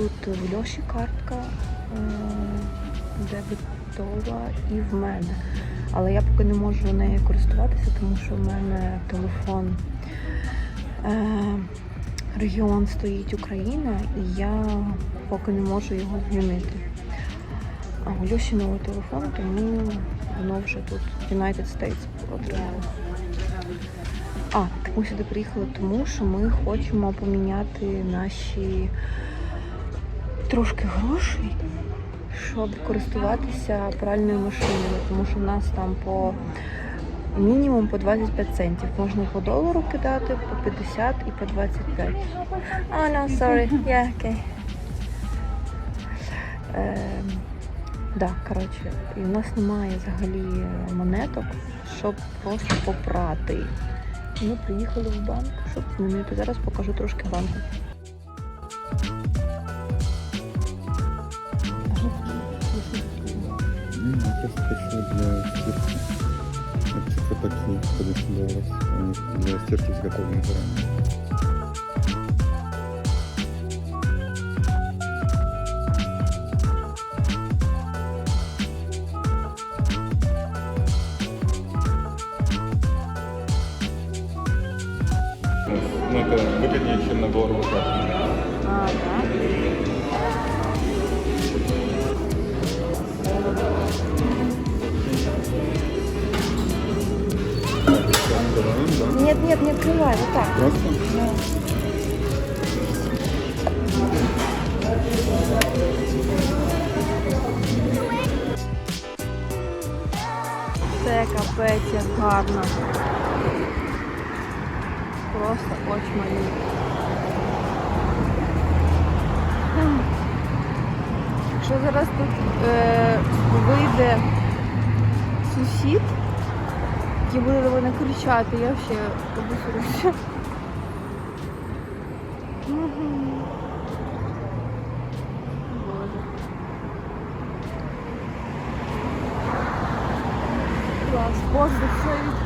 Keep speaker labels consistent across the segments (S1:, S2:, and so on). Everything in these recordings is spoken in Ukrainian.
S1: Тут в Льоші картка е, дебетова і в мене. Але я поки не можу нею користуватися, тому що в мене телефон е, регіон стоїть Україна, і я поки не можу його змінити. А у Льоші новий телефон, тому воно вже тут United States отримало. А, ми сюди приїхали тому, що ми хочемо поміняти наші трошки грошей, щоб користуватися пральною машиною, тому що в нас там по мінімум по 25 центів. Можна по долару кидати, по 50 і по 25. Oh, no, sorry. Yeah, okay. Ем, да, коротше, і в нас немає взагалі е, монеток, щоб просто попрати. Ми приїхали в банк, щоб змінити. Зараз покажу трошки банку.
S2: Хочу для стирки. Это типа такие, по 10 долларов. Они для стирки изготовлены заранее. Просто?
S1: Це капець як гарно. Просто очмані. Якщо зараз тут е, вийде сусід, який буде до мене кричати, я ще обосруся. Мгм. Боже. Клас, боже, все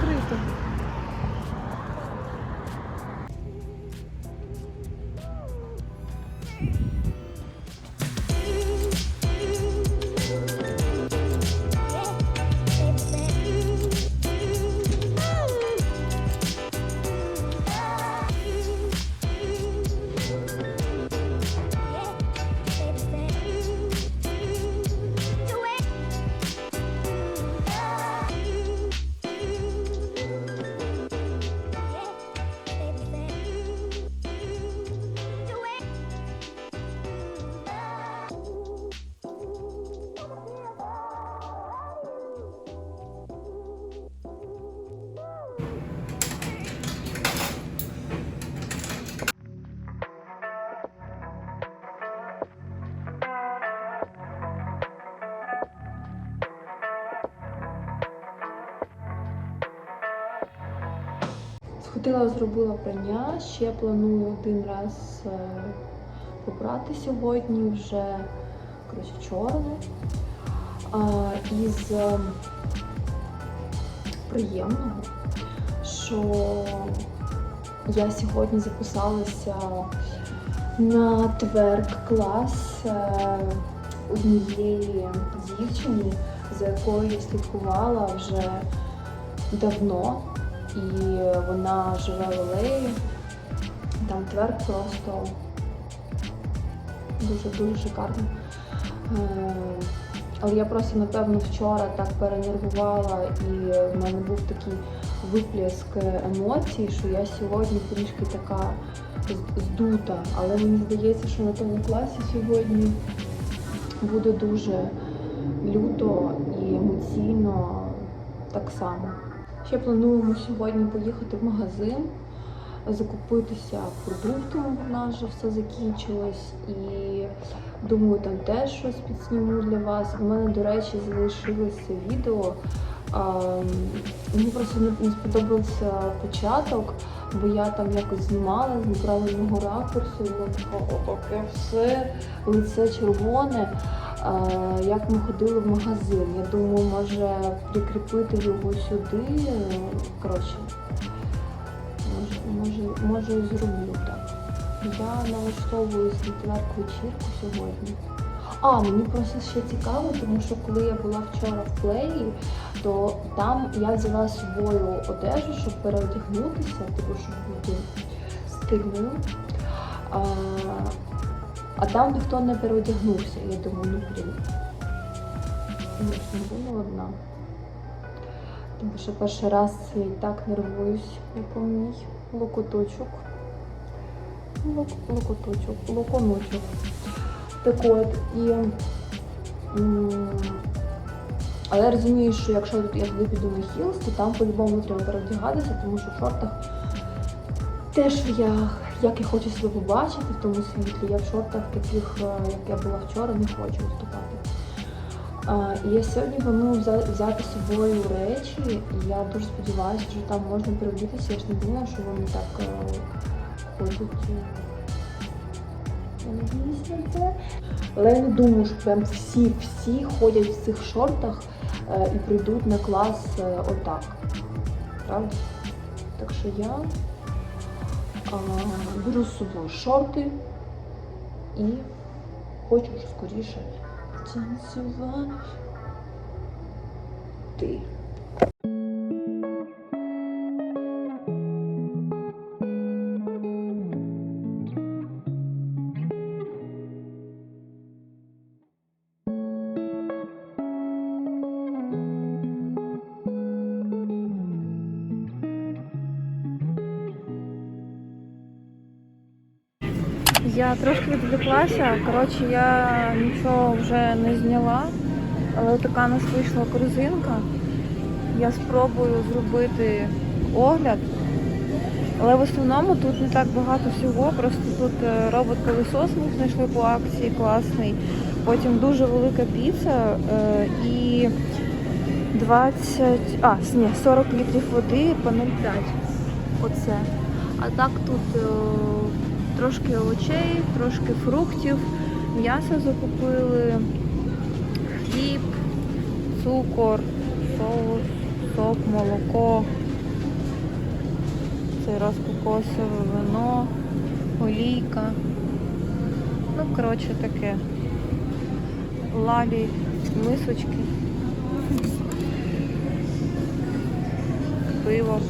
S1: Сходила, зробила прання, ще планую один раз е, попрати сьогодні вже коротше, чорне. Із е, приємного, що я сьогодні записалася на тверк клас е, однієї дівчини, за якою я слідкувала вже давно і вона живе в Алеї. Там тверд просто дуже-дуже шикарно. Е, Але я просто, напевно, вчора так перенервувала і в мене був такий виплеск емоцій, що я сьогодні трішки така здута. Але мені здається, що на тому класі сьогодні буде дуже люто і емоційно так само. Ще плануємо сьогодні поїхати в магазин, закупитися продуктом. У нас вже все закінчилось. І думаю, там теж щось підсніму для вас. У мене, до речі, залишилося відео. Мені просто не, сподобався початок, бо я там якось знімала з неправильного ракурсу, і воно таке отаке все, лице червоне. Як ми ходили в магазин. Я думаю, може прикріпити його сюди. Коротше,
S3: може, може, і зроблю так. Я налаштовуюсь на телеку вечірку сьогодні. А, мені просто ще цікаво, тому що коли я була вчора в плеї, то там я взяла з собою одежу, щоб переодягнутися, типу, щоб бути стильною. А, там ніхто не переодягнувся. Я думаю, ну блін. Ну, не була одна. Тому що перший раз я і так нервуюсь, у мій локоточок. Лок, локоточок, локоночок. Так от, і. Але я розумію, що якщо я туди піду на хілс, то там по-любому треба переодягатися, тому що в шортах теж я, як я хочу себе побачити в тому світлі, я в шортах таких, е, як я була вчора, не хочу виступати. І я сьогодні планую взяти з собою речі, і я дуже сподіваюся, що там можна переодітися. Я ж не думала, що вони так е, ходять. е. Але я не думаю, що прям всі-всі ходять в цих шортах е, і прийдуть на клас е, отак. Правда? Так що я беру з собою шорти і хочу скоріше танцювати.
S1: Я трошки відвлеклася. Коротше, я нічого вже не зняла, але така нас вийшла корзинка. Я спробую зробити огляд. Але в основному тут не так багато всього. Просто тут е, робот-пилосос ми знайшли по акції класний. Потім дуже велика піца е, і 20, а, ні, 40 літрів води по 0,5. Оце. А так тут е, трошки овочей, трошки фруктів, м'ясо закупили, хліб, цукор, соус, сок, молоко. Цей раз кокосове вино, олійка. Ну, коротше, таке. Лалі, мисочки. Пиво.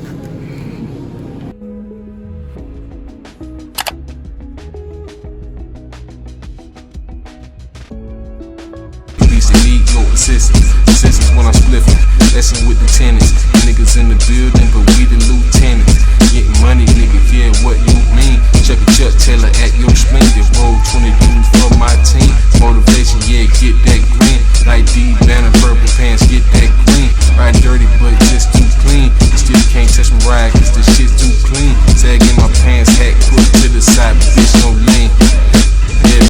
S4: no assistance. Assistance when I'm spliffing. Lesson with the tenants. Niggas in the building, but we the lieutenants. Getting money, nigga, yeah, what you mean? Check a Chuck Taylor at your splendid. Roll 20 dudes for my team. Motivation, yeah, get that green. Like D banner, purple pants, get that green. Ride dirty, but just too clean. You still can't touch my ride, cause this shit too clean. Sag in my pants, hat put to the side, but bitch, no lane. Yeah,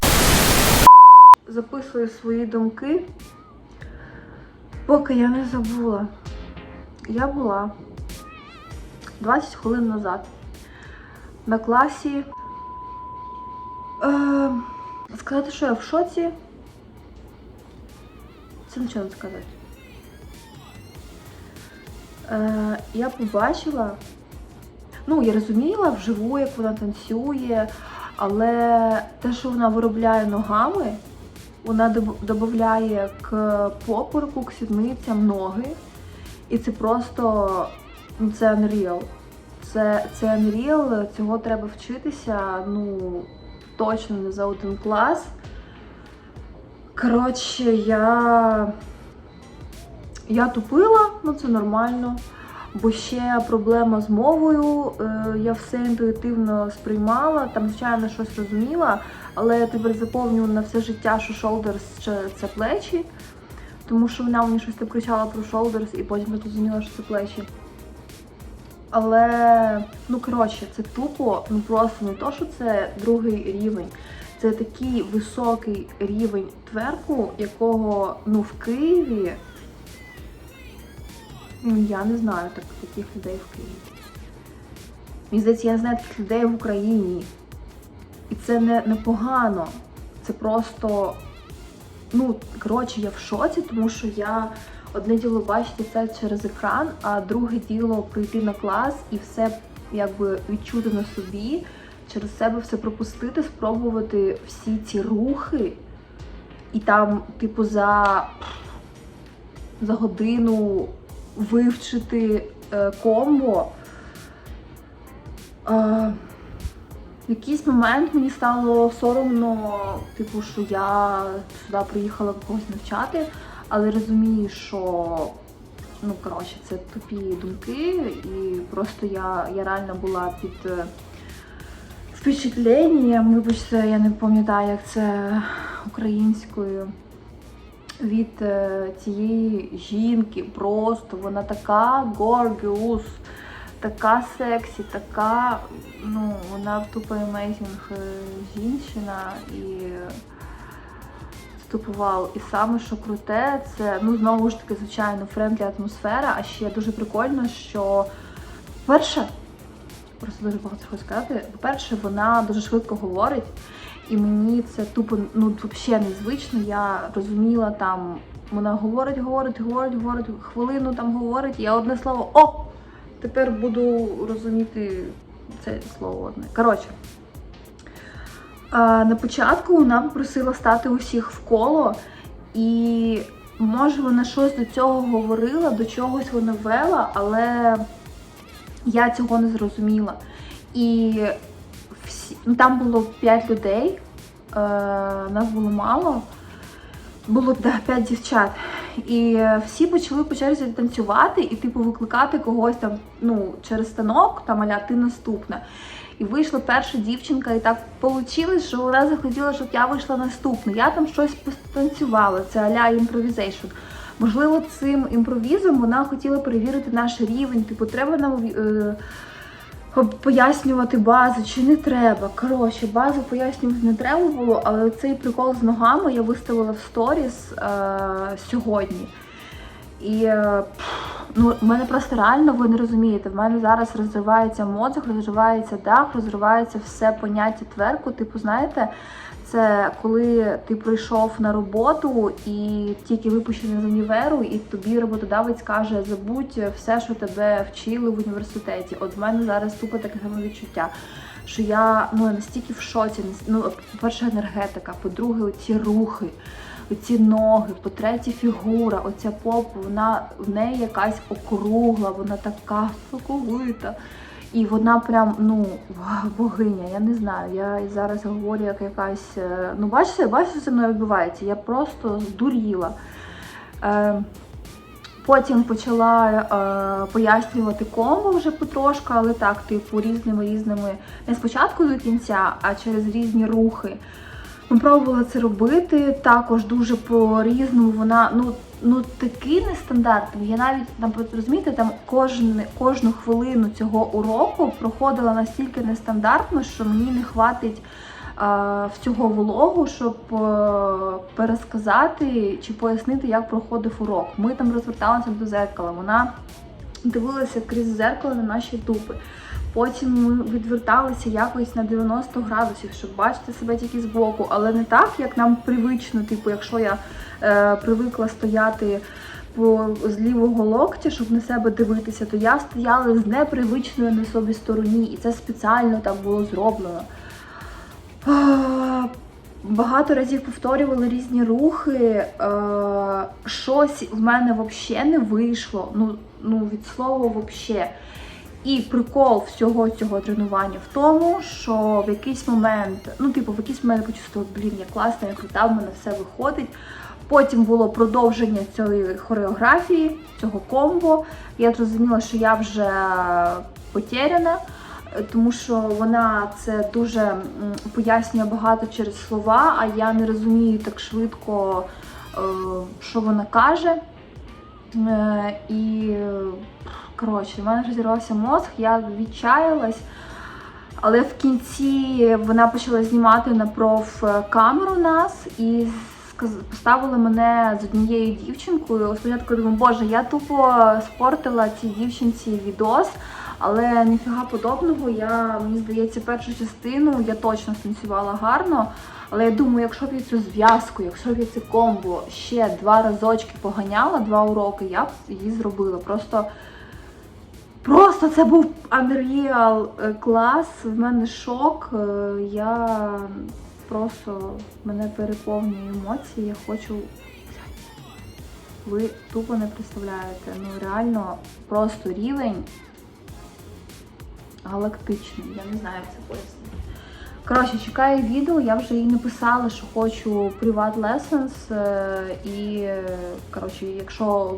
S1: записую свої думки, поки я не забула. Я була 20 хвилин назад на класі. Е, сказати, що я в шоці. Це нічого не сказати. Е, я побачила, ну, я розуміла вживу, як вона танцює, але те, що вона виробляє ногами, вона додає к попереку, к сідницям ноги. І це просто ну, це unreal. Це, це unreal, цього треба вчитися, ну, точно не за один клас. Коротше, я, я тупила, ну це нормально. Бо ще проблема з мовою. е, Я все інтуїтивно сприймала, там, звичайно, щось розуміла, але я тепер заповнюю на все життя, що shoulders це- це плечі. Тому що вона мені щось там кричала про shoulders, і потім я зрозуміла, що це плечі. Але, ну коротше, це тупо, ну просто не то, що це другий рівень. Це такий високий рівень тверку, якого ну в Києві. Ну, я не знаю так, таких людей в Києві. Мені здається, я знаю таких людей в Україні. І це не, не погано. Це просто. Ну, коротше, я в шоці, тому що я одне діло бачити це через екран, а друге діло прийти на клас і все якби відчути на собі, через себе все пропустити, спробувати всі ці рухи, і там, типу, за, за годину вивчити е, комбо. Е, в якийсь момент мені стало соромно, типу, що я сюди приїхала когось навчати, але розумію, що ну коротше, це тупі думки, і просто я, я реально була під е, впечатленням, вибачте, я не пам'ятаю, як це українською. Від е, цієї жінки просто вона така gorgeous, така сексі, така, ну, вона тупо amazing е, жінщина і вау. І саме що круте, це ну знову ж таки, звичайно, френдлі атмосфера, а ще дуже прикольно, що перше, просто дуже багато хочу сказати. По-перше, вона дуже швидко говорить, і мені це тупо ну взагалі незвично. Я розуміла там, вона говорить, говорить, говорить, говорить, хвилину там говорить, і я одне слово о! Тепер буду розуміти це слово одне. Коротше. На початку вона попросила стати усіх в коло, і може вона щось до цього говорила, до чогось вона вела, але я цього не зрозуміла. І всі, ну, там було 5 людей, е, нас було мало, було 5 дівчат. І е, всі почали по черзі танцювати і, типу, викликати когось там ну, через станок, там аля ти наступна. І вийшла перша дівчинка, і так вийшло, що вона захотіла, щоб я вийшла наступна. Я там щось потанцювала, це аля імпровізейшн. Можливо, цим імпровізом вона хотіла перевірити наш рівень. Типу, треба нам е, пояснювати базу чи не треба. Коротше, базу пояснювати не треба було, але цей прикол з ногами я виставила в сторіс е, сьогодні. І е, ну, в мене просто реально, ви не розумієте, в мене зараз розривається мозок, розривається дах, розривається все поняття тверку. Типу, знаєте, це коли ти прийшов на роботу і тільки випущений з універу, і тобі роботодавець каже, забудь все, що тебе вчили в університеті. От в мене зараз тупо таке самовідчуття. Що я ну настільки в шоці. Ну, по-перше, енергетика, по-друге, оці рухи, оці ноги, по-третє, фігура, оця попа, вона в неї якась округла, вона така соковита. І вона прям, ну, богиня, я не знаю. Я зараз говорю як якась. е, Ну, бачите, бачите, що зі мною відбувається. Я просто здуріла. Е, Потім почала е, пояснювати комбо вже потрошку, але так, типу, різними різними, не спочатку до кінця, а через різні рухи. Ми пробували це робити. Також дуже по-різному. Вона ну, ну такий нестандартний. Я навіть там розумієте, там кожен, кожну хвилину цього уроку проходила настільки нестандартно, що мені не хватить а, всього вологу, щоб е, пересказати чи пояснити, як проходив урок. Ми там розверталися до зеркала. Вона дивилася крізь зеркало на наші дупи. Потім ми відверталися якось на 90 градусів, щоб бачити себе тільки збоку, але не так, як нам привично, типу, якщо я е, привикла стояти по з лівого локтя, щоб на себе дивитися, то я стояла з непривичною на собі стороні, і це спеціально так було зроблено. Багато разів повторювали різні рухи. Е, щось в мене взагалі не вийшло. Ну, ну від слова взагалі. І прикол всього цього тренування в тому, що в якийсь момент, ну, типу, в якийсь момент я почувствувала, блін, я класна, я крута, в мене все виходить. Потім було продовження цієї хореографії, цього комбо. Я зрозуміла, що я вже потеряна, тому що вона це дуже пояснює багато через слова, а я не розумію так швидко, е, що вона каже. Е, І коротше, в мене розірвався мозг, я відчаялась. Але в кінці вона почала знімати на проф-камеру нас і поставила мене з однією дівчинкою. Спочатку я думаю, боже, я тупо спортила цій дівчинці відос, але ніфіга подобного. Я, мені здається, першу частину я точно станцювала гарно. Але я думаю, якщо б я цю зв'язку, якщо б я це комбо ще два разочки поганяла, два уроки, я б її зробила. Просто Просто це був Unreal е, клас. В мене шок. Е, Я просто мене переповнює емоції. Я хочу. Ви тупо не представляєте. Ну реально просто рівень галактичний. Я не знаю, як це пояснити. Коротше, чекаю відео, я вже їй написала, що хочу приват lessons. е, І коротше, якщо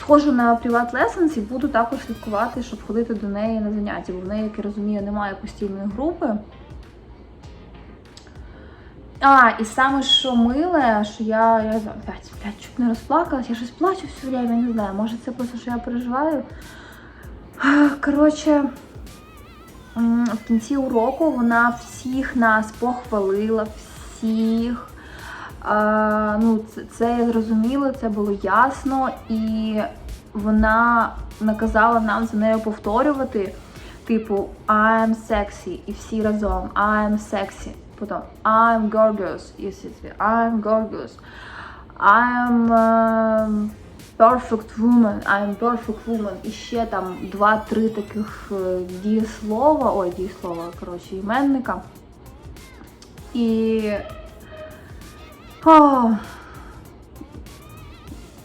S1: схожу на приват lessons і буду також слідкувати, щоб ходити до неї на заняття, бо в неї, як я розумію, немає постійної групи. А, і саме що миле, що я, я блядь, блядь, чуть не розплакалась, я щось плачу все время, не знаю, може це просто, що я переживаю. Коротше, в кінці уроку вона всіх нас похвалила, всіх. А, ну, це, це я зрозуміла, це було ясно, і вона наказала нам за нею повторювати, типу I'm sexy, і всі разом I'm sexy. Потім I'm gorgeous, і всі I'm gorgeous. I'm um, perfect woman, I'm perfect woman. І ще там два-три таких е, дієслова, ой, дієслова, коротше, іменника. І о,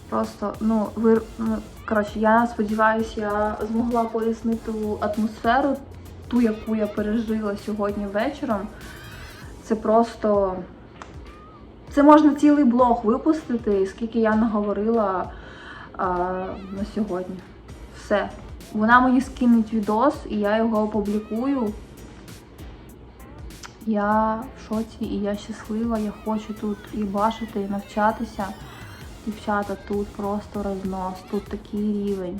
S1: просто, ну, ви, ну, коротше, я сподіваюся, я змогла пояснити ту атмосферу, ту, яку я пережила сьогодні вечором. Це просто. Це можна цілий блог випустити, скільки я наговорила а, на сьогодні. Все. Вона мені скинуть відос, і я його опублікую. Я в шоці і я щаслива, я хочу тут і бачити, і навчатися. Дівчата, тут просто рознос, тут такий рівень.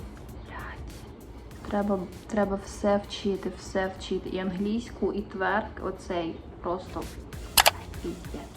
S1: Треба, треба все вчити, все вчити. І англійську, і тверк, оцей просто піздець.